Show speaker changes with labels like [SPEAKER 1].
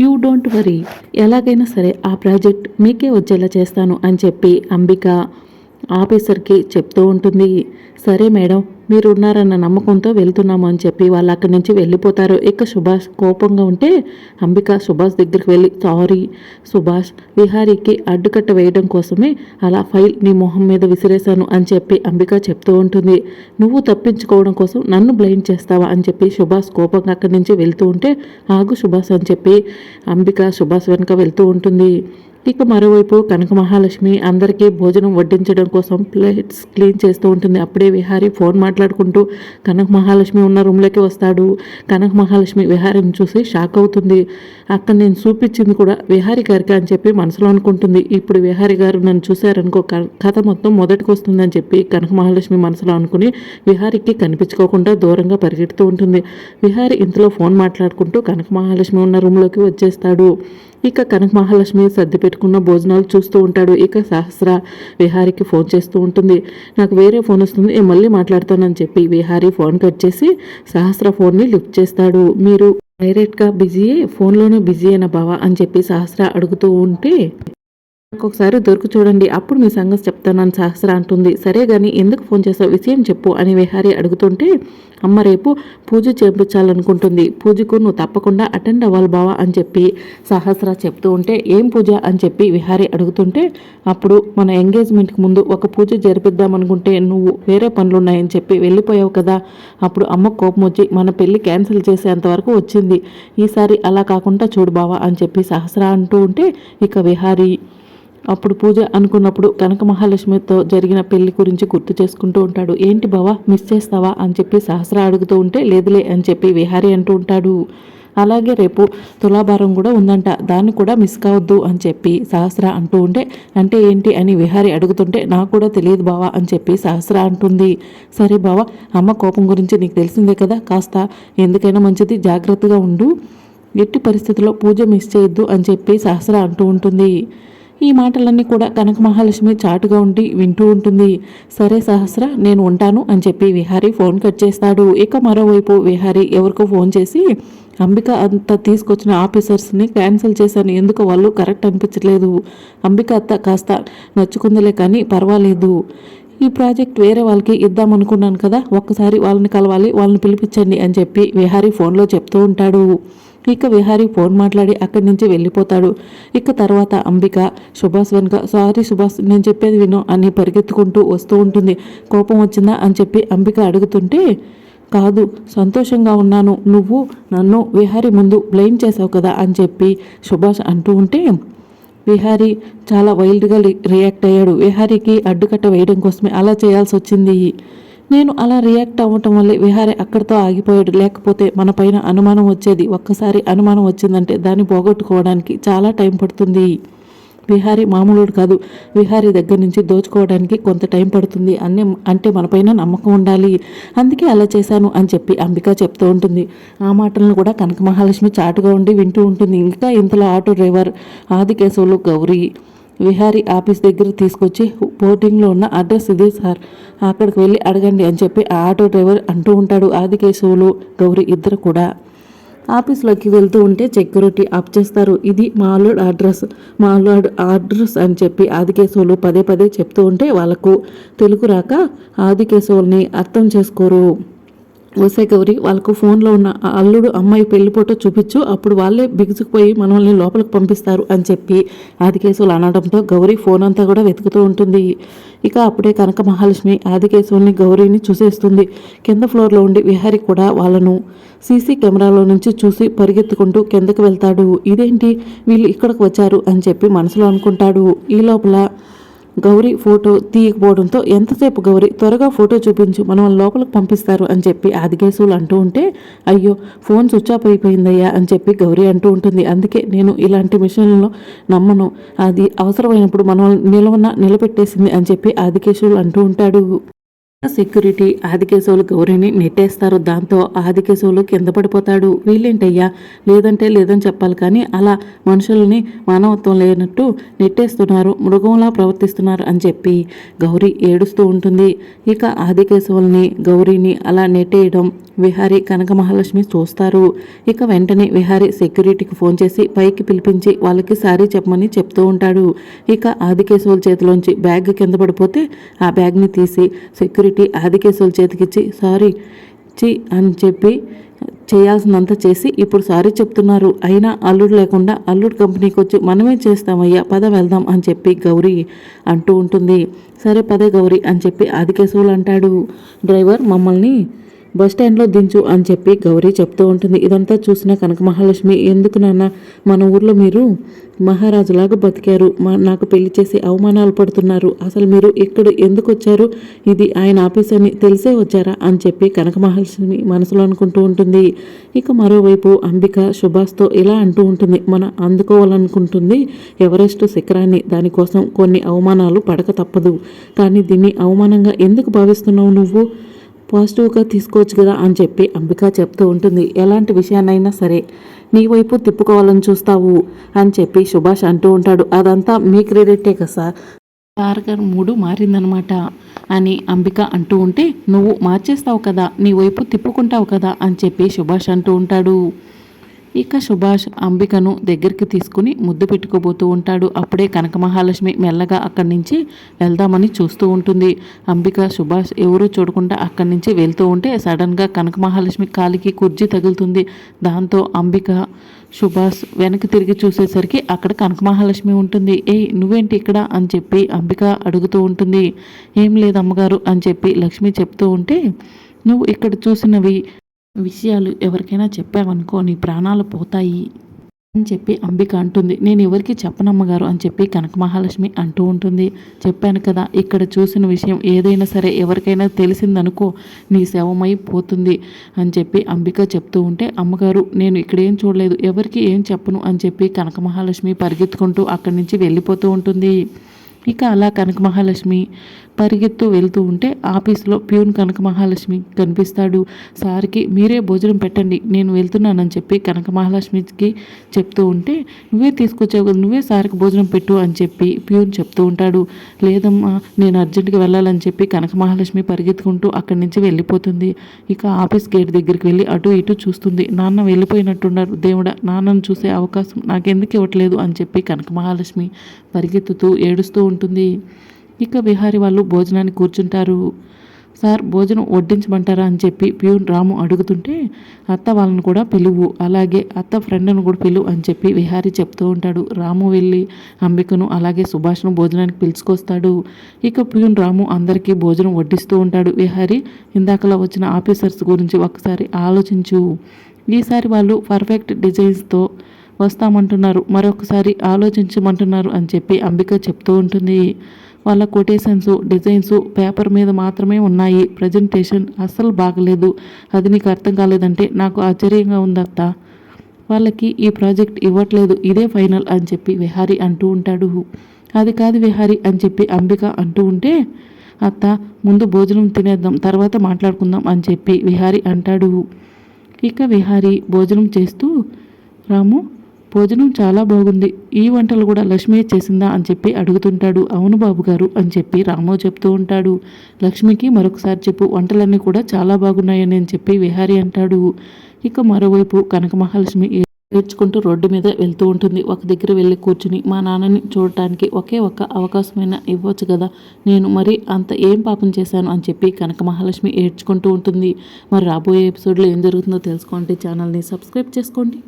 [SPEAKER 1] You don't worry. ఎలాగైనా సరే ఆ ప్రాజెక్ట్ మీకే వచ్చేలా చేస్తాను అని చెప్పి అంబిక ఆఫీసర్కి చెప్తూ ఉంటుంది సరే మేడం మీరు ఉన్నారన్న నమ్మకంతో వెళ్తున్నాము అని చెప్పి వాళ్ళు అక్కడి నుంచి వెళ్ళిపోతారు. ఇక సుభాష్ కోపంగా ఉంటే అంబిక సుభాష్ దగ్గరికి వెళ్ళి సారీ సుభాష్ విహారీకి అడ్డుకట్ట వేయడం కోసమే అలా ఫైల్ నీ మొహం మీద విసిరేశాను అని చెప్పి అంబిక చెప్తూ ఉంటుంది. నువ్వు తప్పించుకోవడం కోసం నన్ను బ్లైండ్ చేస్తావా అని చెప్పి సుభాష్ కోపంగా అక్కడి నుంచి వెళ్తూ ఉంటే ఆగు సుభాష్ అని చెప్పి అంబిక సుభాష్ వెనుక వెళ్తూ ఉంటుంది. ఇక మరోవైపు కనక మహాలక్ష్మి అందరికీ భోజనం వడ్డించడం కోసం ప్లేట్స్ క్లీన్ చేస్తూ ఉంటుంది. అప్పుడే విహారీ ఫోన్ మాట్లాడుకుంటూ కనక మహాలక్ష్మి ఉన్న రూమ్లోకి వస్తాడు. కనక మహాలక్ష్మి విహారీని చూసి షాక్ అవుతుంది. అక్కడ నేను చూపించింది కూడా విహారీ గారికి అని చెప్పి మనసులో అనుకుంటుంది. ఇప్పుడు విహారీ గారు నన్ను చూశారనుకో కథ మొత్తం మొదటికి వస్తుందని చెప్పి కనక మహాలక్ష్మి మనసులో అనుకుని విహారీకి కనిపించుకోకుండా దూరంగా పరిగెడుతూ ఉంటుంది. విహారీ ఇంతలో ఫోన్ మాట్లాడుకుంటూ కనక మహాలక్ష్మి ఉన్న రూమ్లోకి వచ్చేస్తాడు. ఇక కనక మహాలక్ష్మి సర్ది పెట్టుకున్న భోజనాలు చూస్తూ ఉంటాడు. ఇక సహస్ర విహారీకి ఫోన్ చేస్తూ ఉంటుంది. నాకు వేరే ఫోన్ వస్తుంది. నేను మళ్ళీ మాట్లాడతానని చెప్పి విహారీ ఫోన్ కట్ చేసి సహస్ర ఫోన్ని లిఫ్ట్ చేస్తాడు. మీరు డైరెక్ట్గా బిజీ ఫోన్లోనే బిజీ అయిన బావా? అని చెప్పి సహస్ర అడుగుతూ ఉంటే ఒకసారి దొరికి చూడండి అప్పుడు మీ సంగతి చెప్తానని సహస్ర అంటుంది. సరే కానీ ఎందుకు ఫోన్ చేసావు విషయం చెప్పు అని విహారీ అడుగుతుంటే అమ్మ రేపు పూజ చేయించాలనుకుంటుంది పూజకు నువ్వు తప్పకుండా అటెండ్ అవ్వాలి బావా అని చెప్పి సహస్ర చెప్తూ ఉంటే ఏం పూజ అని చెప్పి విహారీ అడుగుతుంటే అప్పుడు మన ఎంగేజ్మెంట్కి ముందు ఒక పూజ జరిపిద్దాం అనుకుంటే నువ్వు వేరే పనులు ఉన్నాయని చెప్పి వెళ్ళిపోయావు కదా. అప్పుడు అమ్మ కోపం వచ్చి మన పెళ్ళి క్యాన్సిల్ చేసేంత వరకు వచ్చింది. ఈసారి అలా కాకుండా చూడు బావా అని చెప్పి సహస్ర అంటూ ఉంటే ఇక విహారీ అప్పుడు పూజ అనుకున్నప్పుడు కనక మహాలక్ష్మితో జరిగిన పెళ్ళి గురించి గుర్తు చేసుకుంటూ ఉంటాడు. ఏంటి బావా మిస్ చేస్తావా? అని చెప్పి సహస్ర అడుగుతూ ఉంటే లేదులే అని చెప్పి విహారీ అంటూ ఉంటాడు. అలాగే రేపు తులాభారం కూడా ఉందంట. దాన్ని కూడా మిస్ కావద్దు అని చెప్పి సహస్ర అంటూ ఉంటే అంటే ఏంటి? అని విహారి అడుగుతుంటే నాకు కూడా తెలియదు బావా అని చెప్పి సహస్ర అంటుంది. సరే బావా అమ్మ కోపం గురించి నీకు తెలిసిందే కదా కాస్త ఎందుకైనా మంచిది జాగ్రత్తగా ఉండు. ఎట్టి పరిస్థితుల్లో పూజ మిస్ చేయొద్దు అని చెప్పి సహస్ర అంటూ ఉంటుంది. ఈ మాటలన్నీ కూడా కనక మహాలక్ష్మి చాటుగా ఉండి వింటూ ఉంటుంది. సరే సహస్ర నేను ఉంటాను అని చెప్పి విహారీ ఫోన్ కట్ చేస్తాడు. ఇక మరోవైపు విహారీ ఎవరికో ఫోన్ చేసి అంబిక అంత తీసుకొచ్చిన ఆఫీసర్స్ని క్యాన్సిల్ చేశాను. ఎందుకు వాళ్ళు కరెక్ట్ అనిపించలేదు అంబిక అత్త కాస్త నచ్చుకుందలే కానీ పర్వాలేదు. ఈ ప్రాజెక్ట్ వేరే వాళ్ళకి ఇద్దాం అనుకున్నాను కదా ఒక్కసారి వాళ్ళని కలవాలి వాళ్ళని పిలిపించండి అని చెప్పి విహారీ ఫోన్లో చెప్తూ ఉంటాడు. ఇక విహారీ ఫోన్ మాట్లాడి అక్కడి నుంచి వెళ్ళిపోతాడు. ఇక తర్వాత అంబిక సుభాష్ వెనుక సారీ సుభాష్ నేను చెప్పేది విను అని పరిగెత్తుకుంటూ వస్తూ ఉంటుంది. కోపం వచ్చిందా? అని చెప్పి అంబిక అడుగుతుంటే కాదు సంతోషంగా ఉన్నాను. నువ్వు నన్ను విహారీ ముందు బ్లేమ్ చేసావు కదా అని చెప్పి సుభాష్ అంటూ ఉంటే విహారీ చాలా వైల్డ్గా రియాక్ట్ అయ్యాడు. విహారీకి అడ్డుకట్ట వేయడం కోసమే అలా చేయాల్సి వచ్చింది నేను అలా రియాక్ట్ అవ్వటం వల్ల విహారి అక్కడితో ఆగిపోయాడు. లేకపోతే మన పైన అనుమానం వచ్చేది. ఒక్కసారి అనుమానం వచ్చిందంటే దాన్ని పోగొట్టుకోవడానికి చాలా టైం పడుతుంది. విహారి మామూలుడు కాదు. విహారి దగ్గర నుంచి దోచుకోవడానికి కొంత టైం పడుతుంది. అన్నీ అంటే మనపైన నమ్మకం ఉండాలి. అందుకే అలా చేశాను అని చెప్పి అంబిక చెప్తూ ఉంటుంది. ఆ మాటలను కూడా కనక మహాలక్ష్మి చాటుగా ఉండి వింటూ ఉంటుంది. ఇంకా ఇంతలో auto driver Adikesavulu Gauri Vihari office దగ్గర తీసుకొచ్చి బోర్డింగ్లో ఉన్న అడ్రస్ ఇది సార్. అక్కడికి వెళ్ళి అడగండి అని చెప్పి ఆ ఆటో డ్రైవర్ అంటూ ఉంటాడు ఆదికేశవులు గౌరీ ఇద్దరు కూడా. ఆఫీస్లోకి వెళ్తూ ఉంటే సెక్యూరిటీ అప్ చేస్తారు. ఇది మాలోడ్ అడ్రస్ మాలోడ్ అడ్రస్ అని చెప్పి ఆదికేశవులు పదే పదే చెప్తూ ఉంటే వాళ్ళకు తెలుగు రాక ఆదికేశవుల్ని అర్థం చేసుకోరు. వసే గౌరి వాళ్ళకు ఫోన్లో ఉన్న అల్లుడు అమ్మాయి పెళ్ళి ఫోటో చూపించు అప్పుడు వాళ్ళే బిగుసుకుపోయి మనల్ని లోపలికి పంపిస్తారు అని చెప్పి ఆదికేశవులు అనడంతో గౌరీ ఫోన్ అంతా కూడా వెతుకుతూ ఉంటుంది. ఇక అప్పుడే కనక మహాలక్ష్మి ఆదికేశవుల్ని గౌరీని చూసేస్తుంది. కింద ఫ్లోర్లో ఉండి విహారి కూడా వాళ్ళను సీసీ కెమెరాలో నుంచి చూసి పరిగెత్తుకుంటూ కిందకు వెళ్తాడు. ఇదేంటి? వీళ్ళు ఇక్కడికి వచ్చారు అని చెప్పి మనసులో అనుకుంటాడు. ఈ లోపల గౌరీ ఫోటో తీయకపోవడంతో ఎంతసేపు గౌరీ త్వరగా ఫోటో చూపించు మనం లోపలికి పంపిస్తారు అని చెప్పి ఆదికేశవులు అంటూ ఉంటే అయ్యో ఫోన్ స్విచ్ ఆఫ్ అయిపోయిందయ్యా అని చెప్పి గౌరీ అంటూ ఉంటుంది. అందుకే నేను ఇలాంటి మిషన్లను నమ్మను. అది అవసరమైనప్పుడు మనం నిలవన నిలబెట్టేసింది అని చెప్పి ఆదికేశవులు అంటూ ఉంటాడు. సెక్యూరిటీ ఆదికేశవులు గౌరిని నెట్టేస్తారు. దాంతో ఆదికేశవులు కింద పడిపోతాడు. వీళ్ళేంటయ్యా? లేదంటే లేదని చెప్పాలి కానీ అలా మనుషుల్ని మానవత్వం లేనట్టు నెట్టేస్తున్నారు. మృగంలా ప్రవర్తిస్తున్నారు అని చెప్పి గౌరీ ఏడుస్తూ ఉంటుంది. ఇక ఆదికేశవుల్ని గౌరీని అలా నెట్టేయడం విహారీ కనక మహాలక్ష్మి చూస్తారు. ఇక వెంటనే విహారీ సెక్యూరిటీకి ఫోన్ చేసి పైకి పిలిపించి వాళ్ళకి సారీ చెప్పమని చెప్తూ ఉంటాడు. ఇక ఆదికేశవుల చేతిలోంచి బ్యాగ్ కింద పడిపోతే ఆ బ్యాగ్ని తీసి సెక్యూరిటీ ఆదికేశవుల చేతికిచ్చి సారీ చి అని చెప్పి చేయాల్సినంత చేసి ఇప్పుడు సారీ చెప్తున్నారు. అయినా అల్లుడు లేకుండా అల్లుడు కంపెనీకి వచ్చి మనమే చేస్తామయ్యా పద వెళ్దాం అని చెప్పి గౌరీ అంటూ ఉంటుంది. సరే పదే గౌరీ అని చెప్పి ఆదికేశవులు అంటాడు. డ్రైవర్ మమ్మల్ని బస్ స్టాండ్లో దించు అని చెప్పి గౌరీ చెప్తూ ఉంటుంది. ఇదంతా చూసిన కనక మహాలక్ష్మి ఎందుకు నాన్న మన ఊర్లో మీరు మహారాజులాగా బతికారు. మా నాకు పెళ్ళి చేసి అవమానాలు పడుతున్నారు. అసలు మీరు ఇక్కడ ఎందుకు వచ్చారు? ఇది ఆయన ఆఫీస్ అని తెలిసే వచ్చారా? అని చెప్పి కనక మహాలక్ష్మి మనసులో అనుకుంటూ ఉంటుంది. ఇక మరోవైపు అంబిక సుభాష్తో ఇలా అంటూ ఉంటుంది. మన అందుకోవాలనుకుంటుంది ఎవరెస్ట్ శిఖరాన్ని. దానికోసం కొన్ని అవమానాలు పడక తప్పదు. కానీ దీన్ని అవమానంగా ఎందుకు భావిస్తున్నావు నువ్వు? పాజిటివ్గా తీసుకోవచ్చు కదా అని చెప్పి అంబిక చెప్తూ ఉంటుంది. ఎలాంటి విషయాన్నైనా సరే నీ వైపు తిప్పుకోవాలని చూస్తావు అని చెప్పి సుభాష్ అంటూ ఉంటాడు. అదంతా మీ క్రెడిటే కదా సార్? టార్గర్ మూడు మారిందనమాట అని అంబిక అంటూ ఉంటే నువ్వు మార్చేస్తావు కదా నీ వైపు తిప్పుకుంటావు కదా అని చెప్పి సుభాష్ అంటూ ఉంటాడు. ఇక సుభాష్ అంబికను దగ్గరికి తీసుకుని ముద్దు పెట్టుకోబోతూ ఉంటాడు. అప్పుడే కనక మహాలక్ష్మి మెల్లగా అక్కడి నుంచి వెళ్దామని చూస్తూ ఉంటుంది. అంబిక సుభాష్ ఎవరూ చూడకుండా అక్కడి నుంచి వెళ్తూ ఉంటే సడన్గా కనక మహాలక్ష్మి కాలికి కుర్జీ తగులుతుంది. దాంతో అంబిక సుభాష్ వెనక్కి తిరిగి చూసేసరికి అక్కడ కనక మహాలక్ష్మి ఉంటుంది. ఏయ్ నువ్వేంటి ఇక్కడ? అని చెప్పి అంబిక అడుగుతూ ఉంటుంది. ఏం లేదు అమ్మగారు అని చెప్పి లక్ష్మి చెప్తూ ఉంటే నువ్వు ఇక్కడ చూసినవి విషయాలు ఎవరికైనా చెప్పావనుకో నీ ప్రాణాలు పోతాయి అని చెప్పి అంబిక అంటుంది. నేను ఎవరికి చెప్పనమ్మగారు అని చెప్పి కనక మహాలక్ష్మి అంటూ ఉంటుంది. చెప్పాను కదా ఇక్కడ చూసిన విషయం ఏదైనా సరే ఎవరికైనా తెలిసిందనుకో నీ శవమై పోతుంది అని చెప్పి అంబిక చెప్తూ ఉంటే అమ్మగారు నేను ఇక్కడ ఏం చూడలేదు ఎవరికి ఏం చెప్పను అని చెప్పి కనక మహాలక్ష్మి పరిగెత్తుకుంటూ అక్కడి నుంచి వెళ్ళిపోతూ ఉంటుంది. ఇక అలా కనక మహాలక్ష్మి పరిగెత్తు వెళ్తూ ఉంటే ఆఫీస్లో ప్యూన్ కనక మహాలక్ష్మి కనిపిస్తాడు. సార్కి మీరే భోజనం పెట్టండి నేను వెళ్తున్నానని చెప్పి కనక మహాలక్ష్మికి చెప్తూ ఉంటే నువ్వే తీసుకొచ్చావు కదా నువ్వే సార్కి భోజనం పెట్టు అని చెప్పి ప్యూన్ చెప్తూ ఉంటాడు. లేదమ్మా నేను అర్జెంటుగా వెళ్ళాలని చెప్పి కనక మహాలక్ష్మి పరిగెత్తుకుంటూ అక్కడి నుంచి వెళ్ళిపోతుంది. ఇక ఆఫీస్ గేట్ దగ్గరికి వెళ్ళి అటు ఇటు చూస్తుంది. నాన్న వెళ్ళిపోయినట్టున్నారు దేవుడా నాన్నను చూసే అవకాశం నాకెందుకు ఇవ్వట్లేదు అని చెప్పి కనక మహాలక్ష్మి పరిగెత్తుతూ ఏడుస్తూ ఉంటుంది ఉంటుంది. ఇక విహారి వాళ్ళు భోజనాన్ని కూర్చుంటారు. సార్ భోజనం వడ్డించమంటారా? అని చెప్పి ప్యూన్ రాము అడుగుతుంటే అత్త వాళ్ళని కూడా పిలువు. అలాగే అత్త ఫ్రెండ్ను కూడా పిలువు అని చెప్పి విహారీ చెప్తూ ఉంటాడు. రాము వెళ్ళి అంబికను అలాగే సుభాష్ను భోజనానికి పిలుచుకొస్తాడు. ఇక ప్యూన్ రాము అందరికీ భోజనం వడ్డిస్తూ ఉంటాడు. విహారీ ఇందాకలా వచ్చిన ఆఫీసర్స్ గురించి ఒకసారి ఆలోచించు. ఈసారి వాళ్ళు పర్ఫెక్ట్ డిజైన్స్తో వస్తామంటున్నారు. మరొకసారి ఆలోచించమంటున్నారు అని చెప్పి అంబిక చెప్తూ ఉంటుంది. వాళ్ళ కొటేషన్స్ డిజైన్స్ పేపర్ మీద మాత్రమే ఉన్నాయి. ప్రజెంటేషన్ అస్సలు బాగలేదు. అది నీకు అర్థం కాలేదంటే నాకు ఆశ్చర్యంగా ఉందత్త వాళ్ళకి ఈ ప్రాజెక్ట్ ఇవ్వట్లేదు. ఇదే ఫైనల్ అని చెప్పి విహారి అంటూ ఉంటాడు. అది కాదు విహారి అని చెప్పి అంబిక అంటూ ఉంటే అత్త ముందు భోజనం తినేద్దాం తర్వాత మాట్లాడుకుందాం అని చెప్పి విహారి అంటాడు. ఇక విహారి భోజనం చేస్తూ రాము భోజనం చాలా బాగుంది. ఈ వంటలు కూడా లక్ష్మి చేసిందా అని చెప్పి అడుగుతుంటాడు. అవును బాబు గారు అని చెప్పి రామో చెప్తూ ఉంటాడు. లక్ష్మికి మరొకసారి చెప్పు వంటలన్నీ కూడా చాలా బాగున్నాయని అని చెప్పి విహారి అంటాడు. ఇక మరోవైపు కనక మహాలక్ష్మి ఏడ్చుకుంటూ రోడ్డు మీద వెళ్తూ ఉంటుంది. ఒక దగ్గర వెళ్ళి కూర్చుని మా నాన్నని చూడటానికి ఒకే ఒక్క అవకాశమైన ఇవ్వచ్చు కదా? నేను మరి అంత ఏం పాపం చేశాను? అని చెప్పి కనక మహాలక్ష్మి ఏడ్చుకుంటూ ఉంటుంది. మరి రాబోయే ఎపిసోడ్లో ఏం జరుగుతుందో తెలుసుకోండి. ఛానల్ని సబ్స్క్రైబ్ చేసుకోండి.